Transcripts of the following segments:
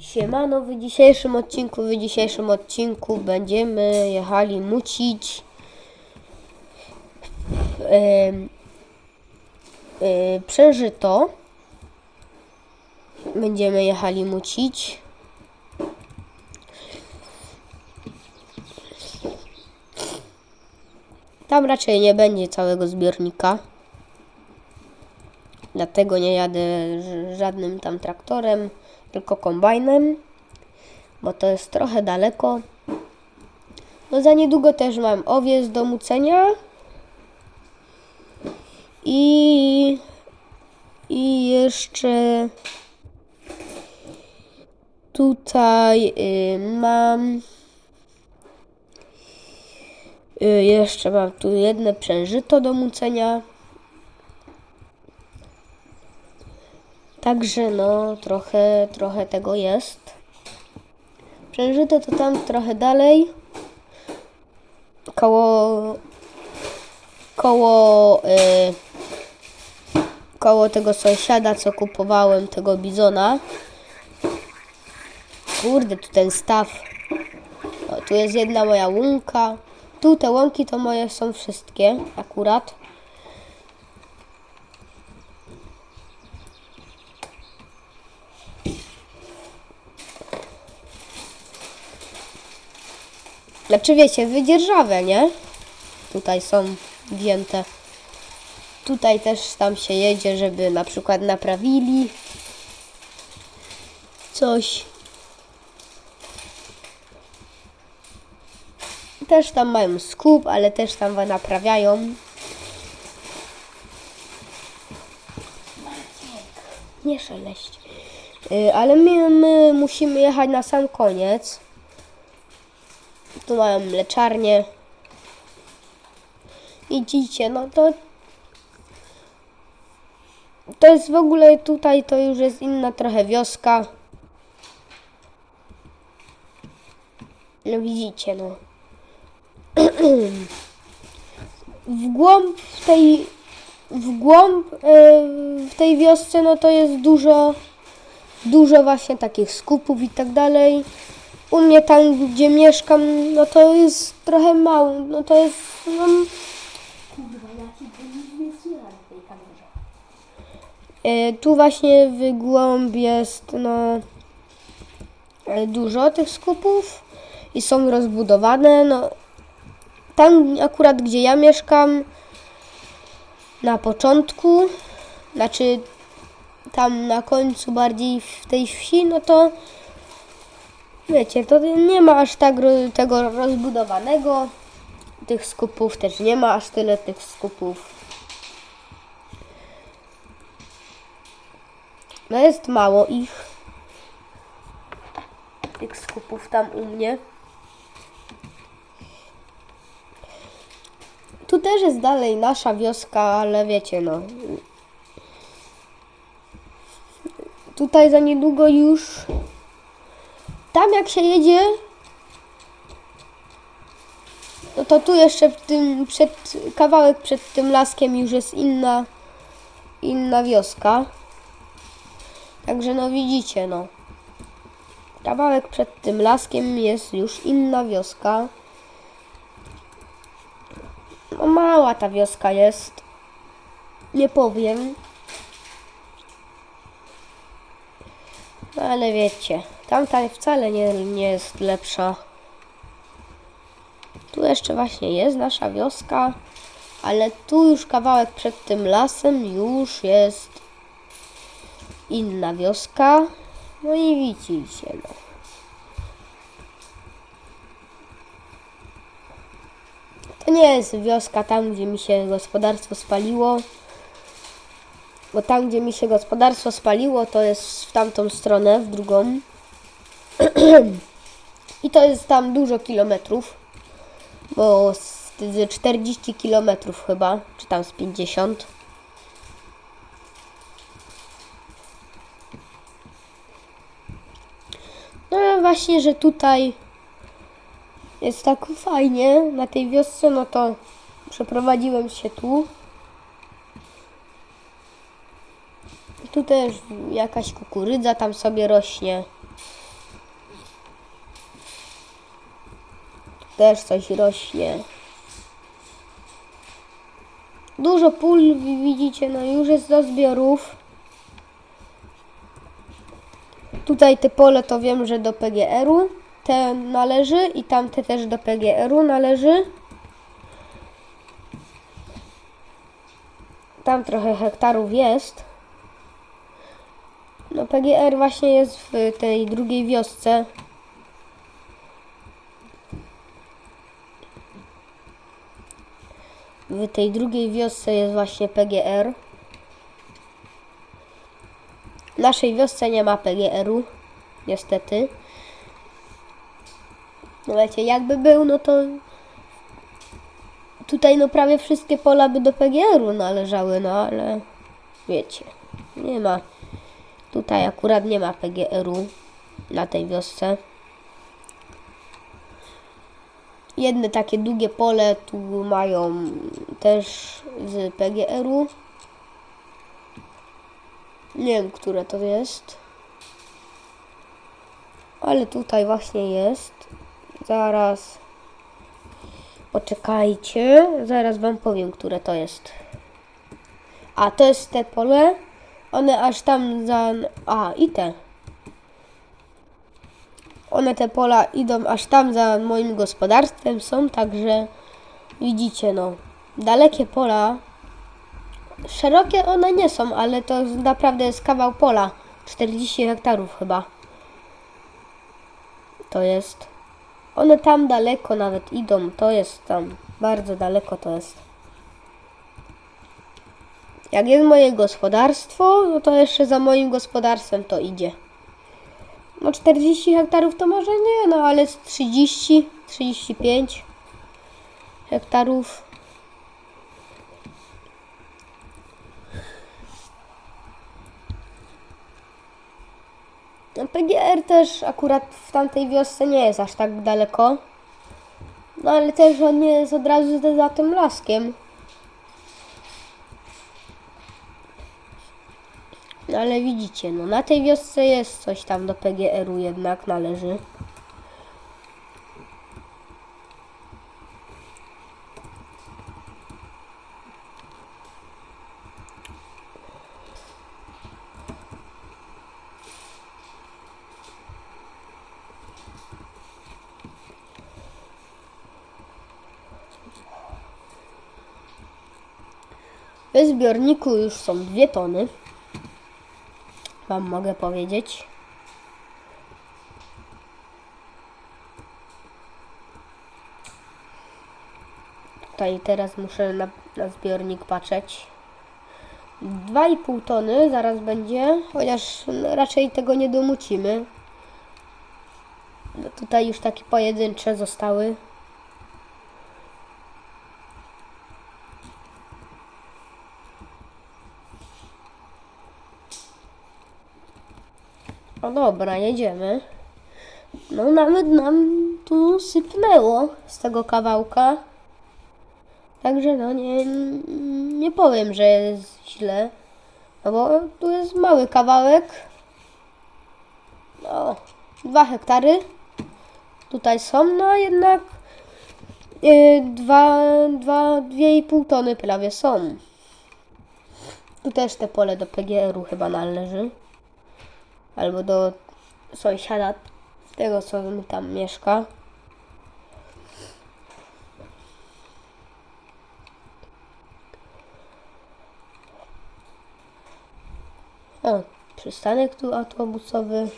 Siemano, w dzisiejszym odcinku, w dzisiejszym odcinku będziemy jechali mucić em, e, przeżyto. Będziemy jechali mucić. Tam raczej nie będzie całego zbiornika. Dlatego nie jadę żadnym tam traktorem, tylko kombajnem, bo to jest trochę daleko. No za niedługo też mam owiec do mucenia. I, i jeszcze tutaj y, mam y, jeszcze mam tu jedno przężyto do mucenia. Także no, trochę, trochę tego jest. Przężyte to tam trochę dalej. Koło, koło, y, koło tego sąsiada, co kupowałem, tego bizona. Kurde, tu ten staw. O, tu jest jedna moja łąka. Tu te łąki to moje są wszystkie, akurat. Znaczy wiecie, wydzierżawę, nie? Tutaj są wzięte. Tutaj też tam się jedzie, żeby na przykład naprawili coś. Też tam mają skup, ale też tam naprawiają. Nie szeleść. Y, Ale my, my musimy jechać na sam koniec. Tu mają mleczarnię. Widzicie, no to to jest w ogóle tutaj to już jest inna trochę wioska. No widzicie, no. W głąb w tej w głąb e, w tej wiosce no to jest dużo dużo właśnie takich skupów i tak dalej. U mnie tam, gdzie mieszkam, no to jest trochę mało, no to jest, no... E, Tu właśnie w głąb jest, no, e, dużo tych skupów i są rozbudowane, no, tam akurat, gdzie ja mieszkam, na początku, znaczy tam na końcu bardziej w tej wsi, no to Wiecie, to nie ma aż tak tego rozbudowanego. Tych skupów też nie ma aż tyle tych skupów. No jest mało ich. Tych skupów tam u mnie. Tu też jest dalej nasza wioska, ale wiecie no. Tutaj za niedługo już tam jak się jedzie, no to tu jeszcze w tym, przed, kawałek przed tym laskiem już jest inna, inna wioska. Także no widzicie, no. Kawałek przed tym laskiem jest już inna wioska. No mała ta wioska jest. Nie powiem. No ale wiecie, tamta wcale nie, nie jest lepsza. Tu jeszcze właśnie jest nasza wioska, ale tu już kawałek przed tym lasem już jest inna wioska. No i widzicie, no. To nie jest wioska tam, gdzie mi się gospodarstwo spaliło. Bo tam, gdzie mi się gospodarstwo spaliło, to jest w tamtą stronę, w drugą. I to jest tam dużo kilometrów. Bo z z 40 kilometrów chyba, czy tam z 50. No właśnie, że tutaj jest tak fajnie na tej wiosce, no to przeprowadziłem się tu. Tu też jakaś kukurydza tam sobie rośnie. Też coś rośnie. Dużo pól wi- widzicie, no już jest do zbiorów. Tutaj te pole to wiem, że do PGR-u te należy i tamte też do PGR-u należy. Tam trochę hektarów jest. No PGR właśnie jest w tej drugiej wiosce. W tej drugiej wiosce jest właśnie PGR. W naszej wiosce nie ma PGR-u, niestety. No wiecie, jakby był, no to tutaj no prawie wszystkie pola by do PGR-u należały, no ale wiecie, nie ma. Tutaj akurat nie ma PGR-u na tej wiosce. Jedne takie długie pole tu mają też z PGR-u. Nie wiem, które to jest. Ale tutaj właśnie jest. Zaraz. Poczekajcie. Zaraz wam powiem, które to jest. A to jest te pole. One aż tam za. A, i te. One te pola idą aż tam za moim gospodarstwem są, także widzicie no. Dalekie pola. Szerokie one nie są, ale to naprawdę jest kawał pola. 40 hektarów chyba. To jest. One tam daleko nawet idą. To jest tam. Bardzo daleko to jest. Jak jest moje gospodarstwo, no to jeszcze za moim gospodarstwem to idzie. No 40 hektarów to może nie, no ale z 30, 35 hektarów. No PGR też akurat w tamtej wiosce nie jest aż tak daleko. No ale też on nie jest od razu za- za tym laskiem. Ale widzicie, no na tej wiosce jest coś tam do PGR-u jednak należy. W zbiorniku już są dwie tony. Wam mogę powiedzieć. Tutaj teraz muszę na, na zbiornik patrzeć. 2,5 tony zaraz będzie, chociaż raczej tego nie domucimy. No tutaj już takie pojedyncze zostały. O dobra, jedziemy. No nawet nam tu sypnęło z tego kawałka. Także no nie, nie powiem, że jest źle. No bo tu jest mały kawałek. No, dwa hektary. Tutaj są, no jednak yy, dwa, dwa, dwie i pół tony prawie są. Tu też te pole do PGR-u chyba należy albo do sąsiada tego, co mi tam mieszka. O, przystanek tu autobusowy.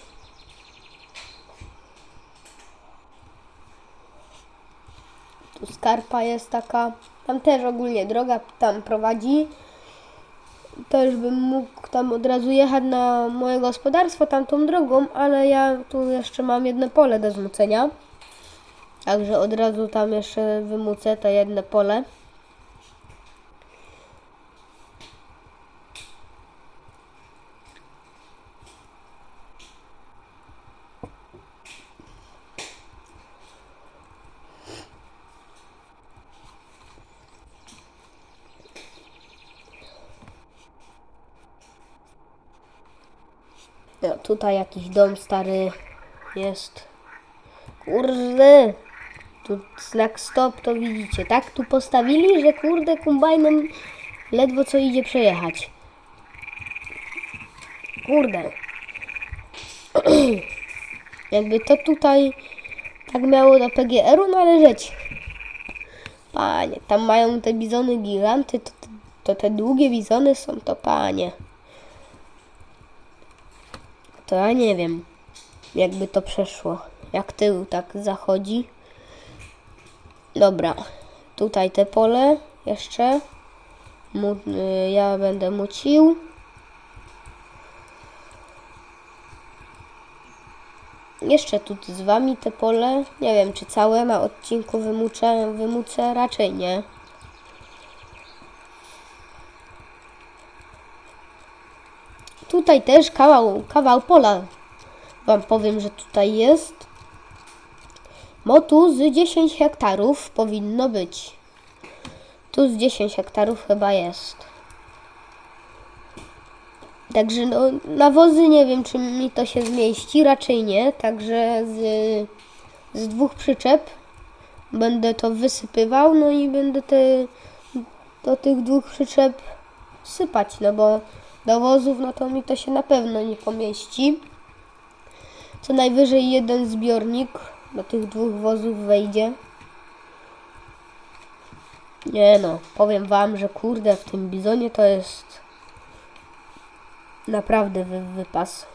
Tu skarpa jest taka. Tam też ogólnie droga tam prowadzi też bym mógł tam od razu jechać na moje gospodarstwo tamtą drogą, ale ja tu jeszcze mam jedno pole do zmucenia. Także od razu tam jeszcze wymucę to jedno pole. No, tutaj jakiś dom stary jest. Kurde! Tu znak stop, to widzicie, tak? Tu postawili, że kurde kombajnem ledwo co idzie przejechać. Kurde. Jakby to tutaj tak miało do PGR-u należeć. Panie, tam mają te bizony giganty, to, to te długie bizony są, to panie. To ja nie wiem, jakby to przeszło. Jak tył tak zachodzi. Dobra, tutaj te pole jeszcze. Mu, y, ja będę mucił. Jeszcze tu z wami te pole. Nie wiem, czy całe na odcinku wymuczę, wymucę, raczej nie. Tutaj też kawał, kawał pola. Wam powiem, że tutaj jest. Bo tu z 10 hektarów powinno być. Tu z 10 hektarów chyba jest. Także no, nawozy nie wiem, czy mi to się zmieści, raczej nie. Także z, z dwóch przyczep będę to wysypywał, no i będę te, do tych dwóch przyczep sypać, no bo do wozów, no to mi to się na pewno nie pomieści. Co najwyżej jeden zbiornik do tych dwóch wozów wejdzie. Nie no, powiem wam, że kurde, w tym bizonie to jest naprawdę wy, wypas.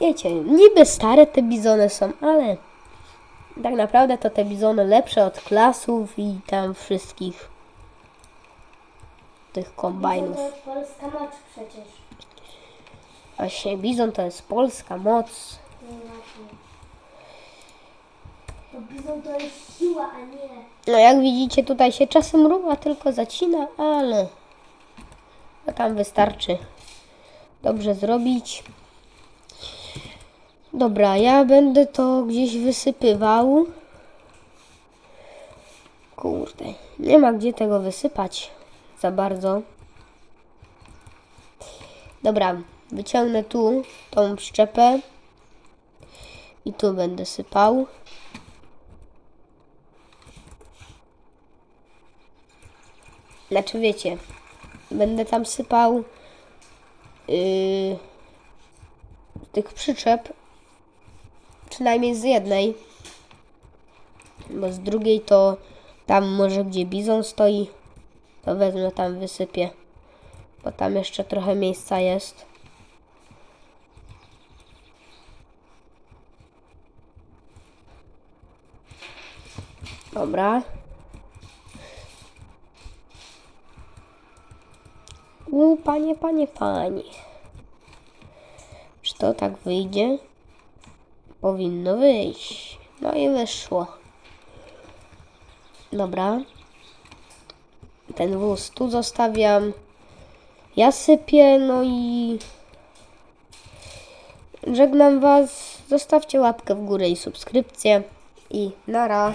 Wiecie, niby stare te bizony są, ale tak naprawdę to te bizony lepsze od klasów i tam wszystkich tych kombajnów. To jest polska moc przecież. Właśnie bizon to jest polska moc. No. To bizon to jest siła, a nie... No jak widzicie tutaj się czasem rucha tylko zacina, ale no tam wystarczy dobrze zrobić. Dobra, ja będę to gdzieś wysypywał. Kurde, nie ma gdzie tego wysypać za bardzo. Dobra, wyciągnę tu tą przyczepę i tu będę sypał. Znaczy wiecie, będę tam sypał yy, tych przyczep, przynajmniej z jednej, bo z drugiej to tam może gdzie bizon stoi, to wezmę tam wysypię, bo tam jeszcze trochę miejsca jest. Dobra. U, panie, panie, panie. Czy to tak wyjdzie? Powinno wyjść. No i wyszło. Dobra. Ten wóz tu zostawiam. Ja sypię, no i żegnam Was. Zostawcie łapkę w górę i subskrypcję. I nara.